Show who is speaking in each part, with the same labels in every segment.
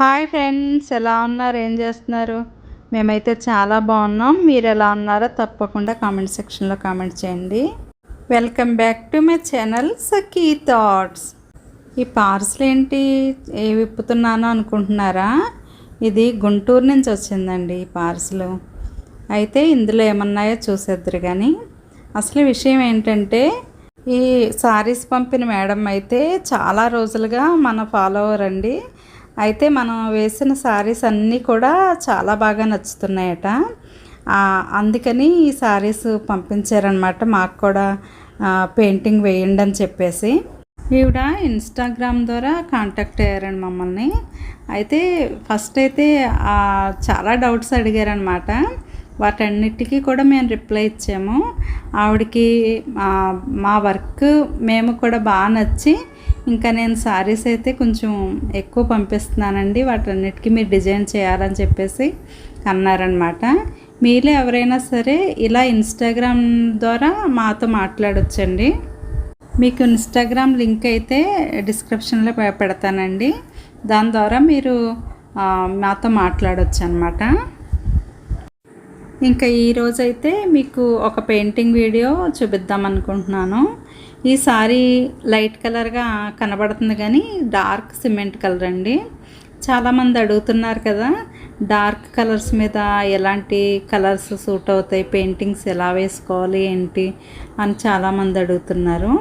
Speaker 1: Hi friends ఎలా ఉన్నారు? ఏం చేస్తున్నారు? మేమైతే చాలా బాగున్నాం. మీరు ఎలా ఉన్నారో తప్పకుండా కామెంట్ సెక్షన్లో కామెంట్ చేయండి. Welcome back to my channel Sakhi thoughts. ఈ పార్సల్ ఏంటి? ఏ విప్పుతున్నానో అనుకుంటున్నారా? ఇది గుంటూరు నుంచి వచ్చిందండి ఈ పార్సల్. అయితే ఇందులో ఏమన్నాయో చూసేద్దరు కానీ అసలు విషయం ఏంటంటే ఈ సారీస్ పంపిన మేడం అయితే చాలా రోజులుగా మన ఫాలోవర్ అండి. అయితే మనం వేసిన శారీస్ అన్నీ కూడా చాలా బాగా నచ్చుతున్నాయట. అందుకని ఈ శారీస్ పంపించారనమాట మాకు కూడా పెయింటింగ్ వేయండి అని చెప్పేసి. ఈవిడ ఇన్స్టాగ్రామ్ ద్వారా కాంటాక్ట్ అయ్యారండి మమ్మల్ని. అయితే ఫస్ట్ అయితే చాలా డౌట్స్ అడిగారనమాట వాటన్నిటికీ కూడా మేము రిప్లై ఇచ్చాము. ఆవిడకి మా వర్క్ మేము కూడా బాగా నచ్చి ఇంకా నేను శారీస్ అయితే కొంచెం ఎక్కువ పంపిస్తున్నానండి. వాటన్నిటికీ మీరు డిజైన్ చేయాలని చెప్పేసి అన్నారనమాట మీలో ఎవరైనా సరే ఇలా ఇన్స్టాగ్రామ్ ద్వారా మాతో మాట్లాడొచ్చండి. మీకు ఇన్స్టాగ్రామ్ లింక్ అయితే డిస్క్రిప్షన్లో పెడతానండి. దాని ద్వారా మీరు మాతో మాట్లాడొచ్చు అనమాట ఇంకా ఈరోజైతే మీకు ఒక పెయింటింగ్ వీడియో చూపిద్దాం అనుకుంటున్నాను. ఈ సారీ లైట్ కలర్గా కనబడుతుంది కానీ డార్క్ సిమెంట్ కలర్ అండి. చాలామంది అడుగుతున్నారు కదా డార్క్ కలర్స్ మీద ఎలాంటి కలర్స్ సూట్ అవుతాయి పెయింటింగ్స్ ఎలా వేసుకోవాలి ఏంటి అని చాలామంది అడుగుతున్నారు.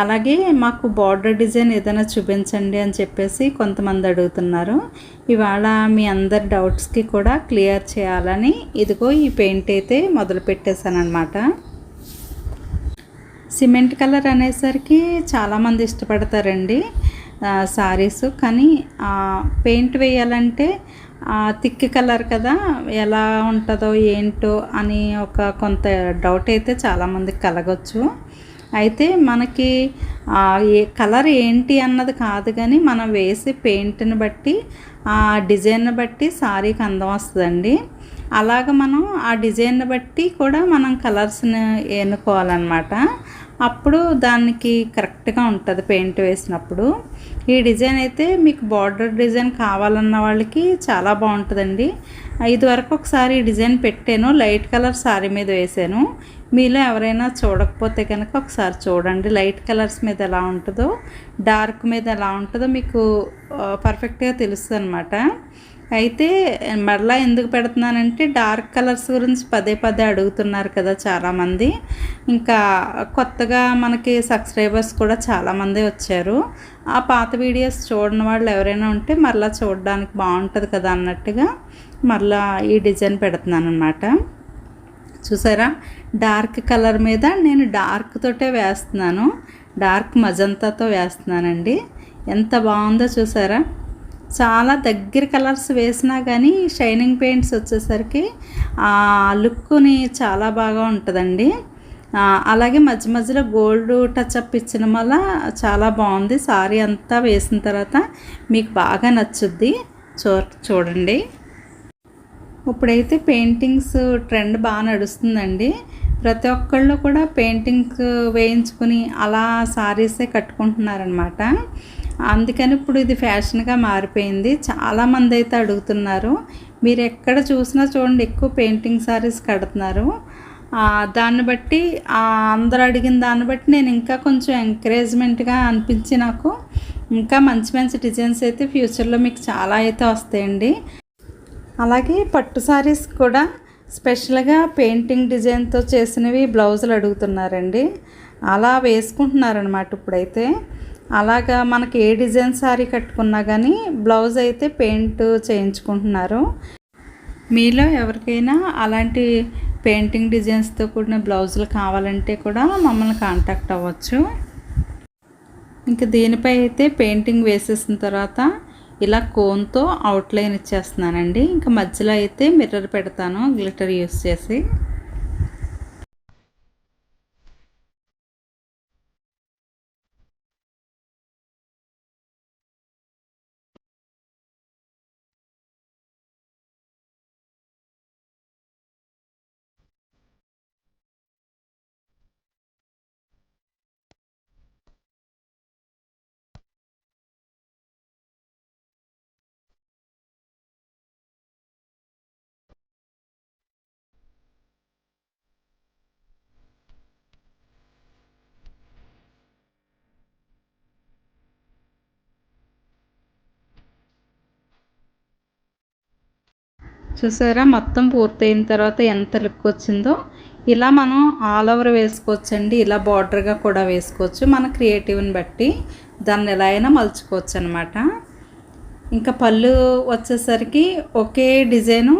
Speaker 1: అలాగే మాకు బార్డర్ డిజైన్ ఏదైనా చూపించండి అని చెప్పేసి కొంతమంది అడుగుతున్నారు. ఇవాళ మీ అందరి డౌట్స్కి కూడా క్లియర్ చేయాలని ఇదిగో ఈ పెయింట్ అయితే మొదలు సిమెంట్ కలర్ అనేసరికి చాలామంది ఇష్టపడతారండి సారీస్ కానీ పెయింట్ వేయాలంటే థిక్ కలర్ కదా ఎలా ఉంటుందో ఏంటో అని ఒక కొంత డౌట్ అయితే చాలామందికి కలగచ్చు. అయితే మనకి ఏ కలర్ ఏంటి అన్నది కాదు కానీ మనం వేసే పెయింట్ని బట్టి ఆ డిజైన్ బట్టి సారీకి అందం వస్తుందండి. అలాగ మనం ఆ డిజైన్ని బట్టి కూడా మనం కలర్స్ని ఎన్నుకోవాలన్నమాట. అప్పుడు దానికి కరెక్ట్గా ఉంటుంది పెయింట్ వేసినప్పుడు. ఈ డిజైన్ అయితే మీకు బార్డర్ డిజైన్ కావాలన్న వాళ్ళకి చాలా బాగుంటుందండి. ఇది వరకు ఒకసారి ఈ డిజైన్ పెట్టాను లైట్ కలర్ శారీ మీద వేసాను. మీలో ఎవరైనా చూడకపోతే కనుక ఒకసారి చూడండి. లైట్ కలర్స్ మీద ఎలా ఉంటుందో డార్క్ మీద ఎలా ఉంటుందో మీకు పర్ఫెక్ట్గా తెలుస్తుంది అనమాట అయితే మరలా ఎందుకు పెడుతున్నానంటే డార్క్ కలర్స్ గురించి పదే పదే అడుగుతున్నారు కదా చాలామంది. ఇంకా కొత్తగా మనకి సబ్స్క్రైబర్స్ కూడా చాలామంది వచ్చారు. ఆ పాత వీడియోస్ చూడని వాళ్ళు ఎవరైనా ఉంటే మరలా చూడడానికి బాగుంటుంది కదా అన్నట్టుగా మరలా ఈ డిజైన్ పెడుతున్నాను అనమాట చూసారా? డార్క్ కలర్ మీద నేను డార్క్ తోటే వేస్తున్నాను. డార్క్ మజంతాతో వేస్తున్నానండి. ఎంత బాగుందో చూసారా? చాలా దగ్గర కలర్స్ వేసినా కానీ షైనింగ్ పెయింట్స్ వచ్చేసరికి ఆ లుక్ని చాలా బాగా ఉంటుందండి. అలాగే మధ్య మధ్యలో గోల్డ్ టచ్అప్ ఇచ్చిన వల్ల చాలా బాగుంది. సారీ అంతా వేసిన తర్వాత మీకు బాగా నచ్చుద్ది. చూ చూడండి. ఇప్పుడైతే పెయింటింగ్స్ ట్రెండ్ బాగా నడుస్తుందండి. ప్రతి ఒక్కళ్ళు కూడా పెయింటింగ్స్ వేయించుకుని అలా సారీసే కట్టుకుంటున్నారనమాట అందుకని ఇప్పుడు ఇది ఫ్యాషన్గా మారిపోయింది. చాలామంది అయితే అడుగుతున్నారు మీరు ఎక్కడ చూసినా చూడండి ఎక్కువ పెయింటింగ్ సారీస్ కడుతున్నారు. దాన్ని బట్టి అందరు అడిగిన దాన్ని బట్టి నేను ఇంకా కొంచెం ఎంకరేజ్మెంట్గా అనిపించి నాకు ఇంకా మంచి మంచి డిజైన్స్ అయితే ఫ్యూచర్లో మీకు చాలా అయితే వస్తాయండి. అలాగే పట్టు శారీస్ కూడా స్పెషల్గా పెయింటింగ్ డిజైన్తో చేసినవి బ్లౌజులు అడుగుతున్నారండి. అలా వేసుకుంటున్నారనమాట ఇప్పుడైతే. అలాగా మనకి ఏ డిజైన్ శారీ కట్టుకున్నా కానీ బ్లౌజ్ అయితే పెయింట్ చేయించుకుంటున్నారు. మీలో ఎవరికైనా అలాంటి పెయింటింగ్ డిజైన్స్తో కూడిన బ్లౌజులు కావాలంటే కూడా మమ్మల్ని కాంటాక్ట్ అవ్వచ్చు. ఇంకా దీనిపై అయితే పెయింటింగ్ వేసేసిన తర్వాత ఇలా కోన్తో అవుట్లైన్ ఇచ్చేస్తున్నానండి. ఇంకా మధ్యలో అయితే మిర్రర్ పెడతాను గ్లిటర్ యూస్ చేసి. చూసారా? మొత్తం పూర్తయిన తర్వాత ఎంత లుక్ వచ్చిందో ఇలా మనం ఆల్ ఓవర్ వేసుకోవచ్చండి. ఇలా బార్డర్గా కూడా వేసుకోవచ్చు. మన క్రియేటివ్ని బట్టి దాన్ని ఎలా అయినా మలుచుకోవచ్చు అనమాట ఇంకా పళ్ళు వచ్చేసరికి ఒకే డిజైను.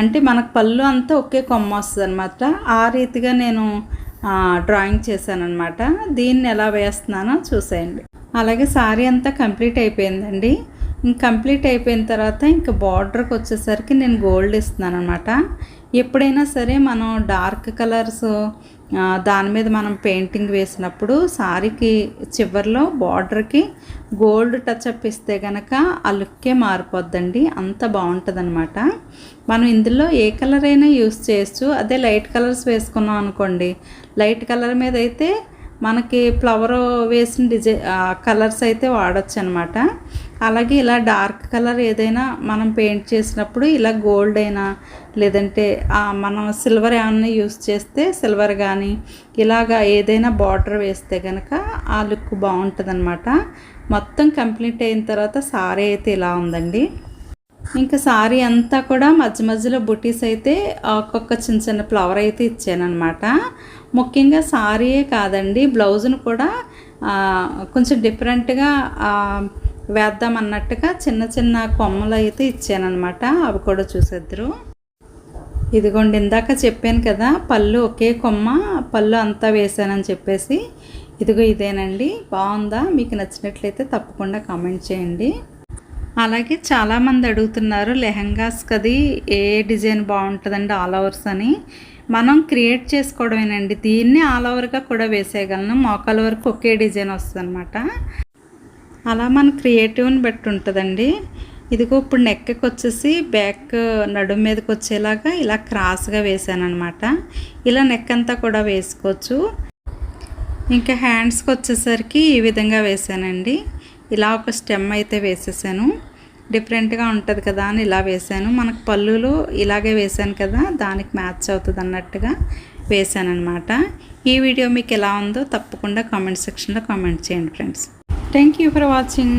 Speaker 1: అంటే మనకు పళ్ళు అంతా ఒకే కొమ్మ వస్తుంది అనమాట ఆ రీతిగా నేను డ్రాయింగ్ చేశాను అనమాట దీన్ని ఎలా వేస్తున్నానో చూసేయండి. అలాగే సారీ అంతా కంప్లీట్ అయిపోయిందండి. కంప్లీట్ అయిపోయిన తర్వాత ఇంకా బార్డర్కి వచ్చేసరికి నేను గోల్డ్ ఇస్తున్నాను అనమాట ఎప్పుడైనా సరే మనం డార్క్ కలర్స్ దాని మీద మనం పెయింటింగ్ వేసినప్పుడు సారీకి చివరిలో బార్డర్కి గోల్డ్ టచ్అప్ ఇస్తే కనుక ఆ లుక్కే మారిపోద్దండి. అంత బాగుంటుంది అనమాట మనం ఇందులో ఏ కలర్ అయినా యూస్ చేయొచ్చు. అదే లైట్ కలర్స్ వేసుకున్నాం అనుకోండి లైట్ కలర్ మీద అయితే మనకి ఫ్లవర్ వేసిన డిజై కలర్స్ అయితే వాడచ్చు అనమాట అలాగే ఇలా డార్క్ కలర్ ఏదైనా మనం పెయింట్ చేసినప్పుడు ఇలా గోల్డ్ అయినా లేదంటే మనం సిల్వర్ ఏమన్నా యూస్ చేస్తే సిల్వర్ కానీ ఇలాగా ఏదైనా బార్డర్ వేస్తే కనుక ఆ లుక్ బాగుంటుంది మొత్తం కంప్లీట్ అయిన తర్వాత సారీ అయితే ఇలా ఉందండి. ఇంకా సారీ అంతా కూడా మధ్య మధ్యలో బుటీస్ అయితే ఒక్కొక్క చిన్న చిన్న ఫ్లవర్ అయితే ఇచ్చానమాట ముఖ్యంగా సారీయే కాదండి బ్లౌజ్ను కూడా కొంచెం డిఫరెంట్గా వేద్దాం అన్నట్టుగా చిన్న చిన్న కొమ్మలు అయితే ఇచ్చానమాట అవి కూడా చూసేద్దరు. ఇదిగోండి ఇందాక చెప్పాను కదా పళ్ళు ఒకే కొమ్మ పళ్ళు అంతా వేసానని చెప్పేసి. ఇదిగో ఇదేనండి బాగుందా? మీకు నచ్చినట్లయితే తప్పకుండా కామెంట్ చేయండి. అలాగే చాలామంది అడుగుతున్నారు లెహంగాస్ కది ఏ డిజైన్ బాగుంటుందండి ఆల్ ఓవర్స్ అని. మనం క్రియేట్ చేసుకోవడమేనండి దీన్ని ఆల్ ఓవర్గా కూడా వేసేయగలను మోకాల వరకు ఒకే డిజైన్ వస్తుంది అనమాట అలా మన క్రియేటివ్ని బట్టి ఉంటుందండి. ఇదిగో ఇప్పుడు నెక్కి వచ్చేసి బ్యాక్ నడుము మీదకి వచ్చేలాగా ఇలా క్రాస్గా వేసాను అనమాట ఇలా నెక్ అంతా కూడా వేసుకోవచ్చు. ఇంకా హ్యాండ్స్కి వచ్చేసరికి ఈ విధంగా వేసానండి. ఇలా ఒక స్టెమ్ అయితే వేసేసాను. డిఫరెంట్గా ఉంటుంది కదా అని ఇలా వేసాను. మనకు పళ్ళులు ఇలాగే వేసాను కదా దానికి మ్యాచ్ అవుతుంది అన్నట్టుగా వేసాను ఈ వీడియో మీకు ఎలా ఉందో తప్పకుండా కామెంట్ సెక్షన్లో కామెంట్ చేయండి friends. Thank you for watching.